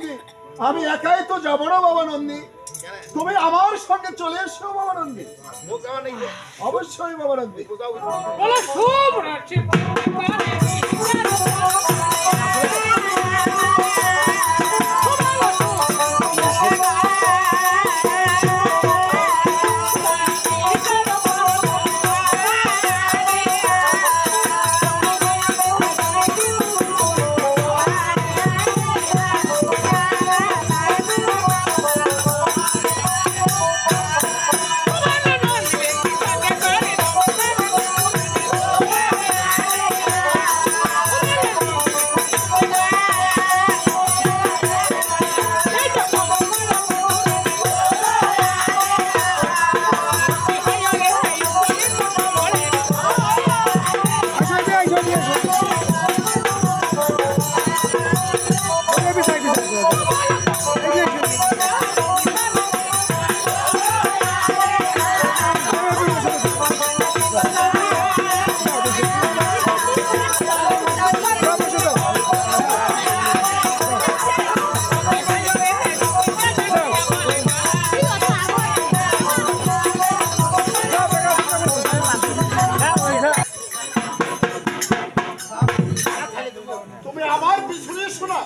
নন্দী, আমি একাই তো যাব না বাবা নন্দী। তুমি আমার সঙ্গে চলে এসো বাবা নন্দী। অবশ্যই বাবা নন্দী।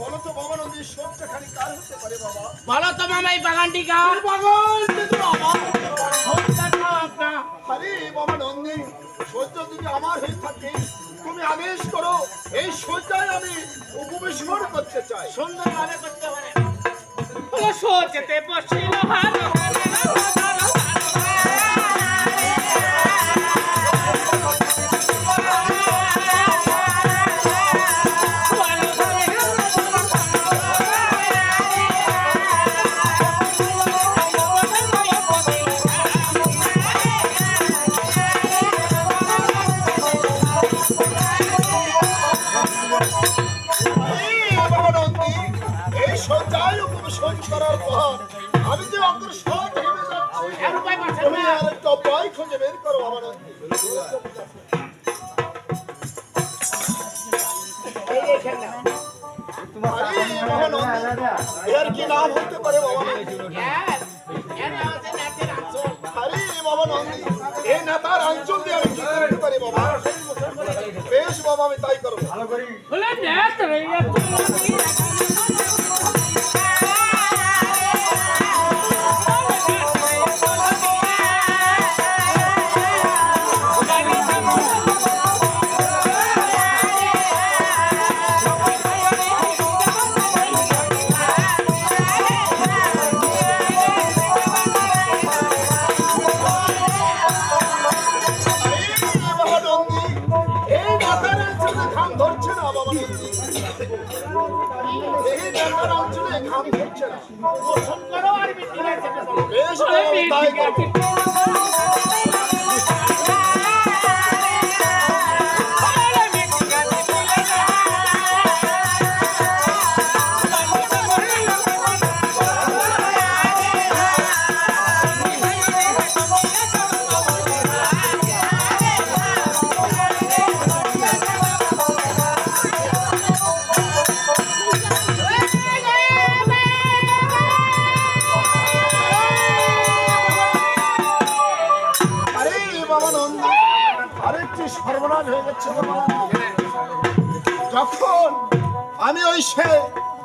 বলো তো বাবা নন্দী শোকটা খালি কার হতে পারে বাবা। বলো তো মামা এই বাগানটি কার? বাগান কিন্তু আমার। আপনার। আরে বাবা নন্দী সত্য যদি আমার হয়ে থাকে তুমি আদেশ করো এই সূর্যায় আমি উপবেশন করতে চাই। সুন্দর ভাবে করতে পারে। ও সোচতে বসিল ভালো এর কি নাম হতে পারে বাবা। আরে বাবা নন্দী এই নেতার অঞ্চল দিয়ে আমি কি করতে পারি বাবা? বেশ বাবা, আমি তাই করব। ভালো নেত বলো। বেশ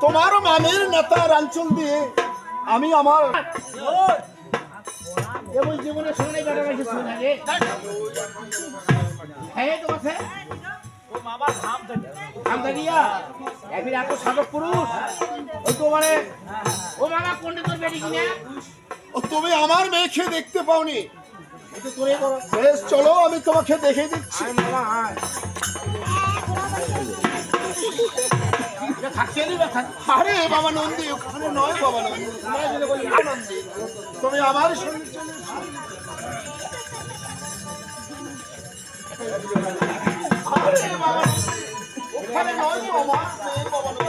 তোমার মামির নেতার অঞ্চল দিয়ে আমি আমার জীবনে শুনে বেড়া গেছে শুনে হ্যাঁ মানে তুমি আমার মেয়েকে দেখতে পাওনি। বেশ চলো আমি তোমাকে দেখে দিচ্ছি। আরে বাবা নন্দী ওখানে নয় বাবা নন্দী তোমরা যদি বলি "না, নন্দী। তুমি আমার সঙ্গে চলে বাবা ওখানে নয় বাবা বাবা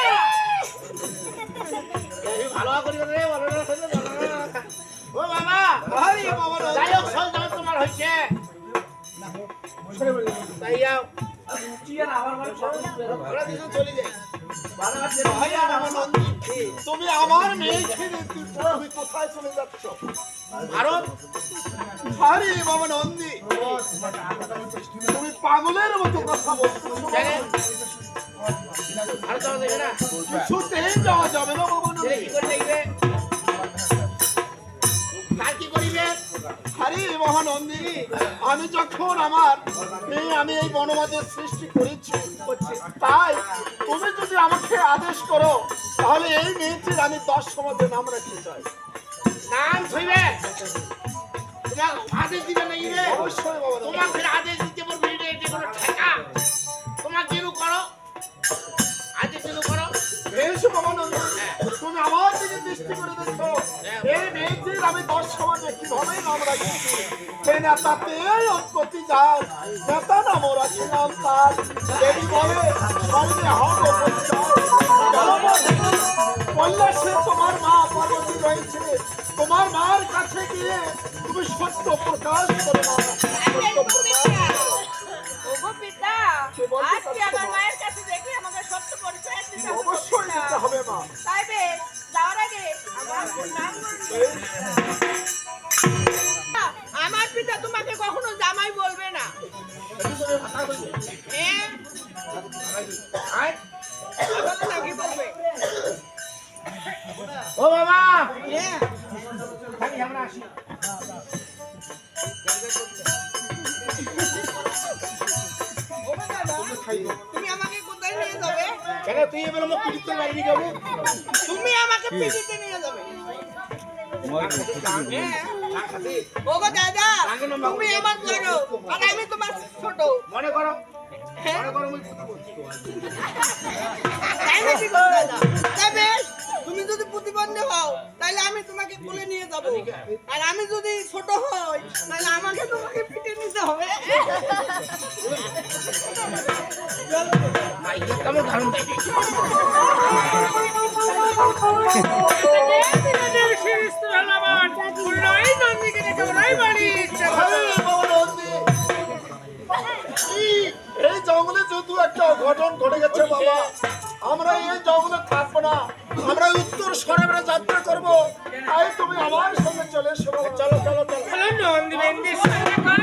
ও বাবা আরে বাবা যাই হোক তোমার তাই যাও। তুমি আমার মেয়ে ছেড়ে তুই তুমি কোথায় চলে যাচ্ছ? ভারত। আরে বাবা নন্দী। তুমি পাগলের মতো কথা বলছো। যাওয়া যাবে না বাবা। আরে মহানন্দী আমি যখন আমার আমি এই বনমাজের সৃষ্টি করেছি তাই তুমি যদি আমাকে আদেশ করো তাহলে এই মেয়েটির আমি দশ সমাজে নাম রাখতে চাই। নাম তোমার আদেশ দিবে না অবশ্যই বাবা ফের আদেশ দিতে বলবে এটা এটা কোনো ঠেকা। তোমার কেন করো আদেশ কেন করো। বেশ বাবা তুমি আমার দিকে দৃষ্টি করে দেখো। আমি দশ সমাজে কীভাবে নাম রাখছি সে নেতাতে উৎপত্তি যার নেতা নাম রাখিলাম তার। দেবী বলে স্বর্গে হক বললে সে তোমার মা পার্বতী রয়েছে। তোমার মার কাছে গিয়ে তুমি সত্য প্রকাশ করে সত্য প্রকাশ পিতা আজকে আমার মায়ের কাছে দেখে আমাকে সত্য পরিচয় দিতে হবে হবে মা। তাই বেশ। আমার পিতা তোমাকে কখনো জামাই বলবে না। ও বাবা! হ্যাঁ আমরা আসি। তুই এবার আমার পিড়িতে বাড়ি নিয়ে যাব তুমি আমাকে পিটিতে নিয়ে যাবে। হ্যাঁ। ওগো দাদা। তুমি আমার আর আমি তোমার ছোট। মনে করো হ্যাঁ। মনে করো দাদা? বেশ, তুমি যদি প্রতিবন্ধী হও, তাহলে আমি তোমাকে বলে নিয়ে যাব। আর আমি যদি ছোট হই, তাহলে আমাকে তোমাকে পিটে নিতে হবে। এই জঙ্গলে যেহেতু একটা অঘটন ঘটে গেছে, বাবা, আমরা এই জঙ্গলে থাকব না। আমরা উত্তর সরাবে যাত্রা করব। তাই তুমি আমার সঙ্গে চলে এসো। চলো চলো চলো।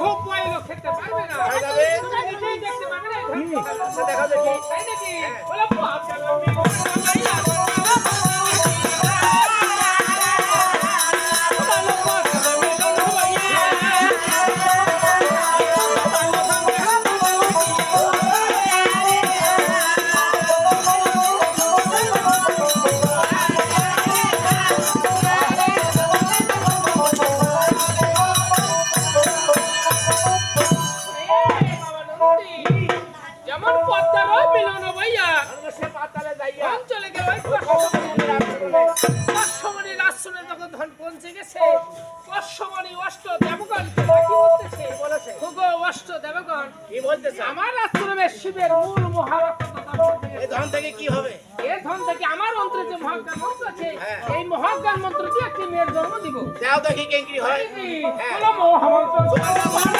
খুব দেখতে দেখা দেখি 我老母，喊我。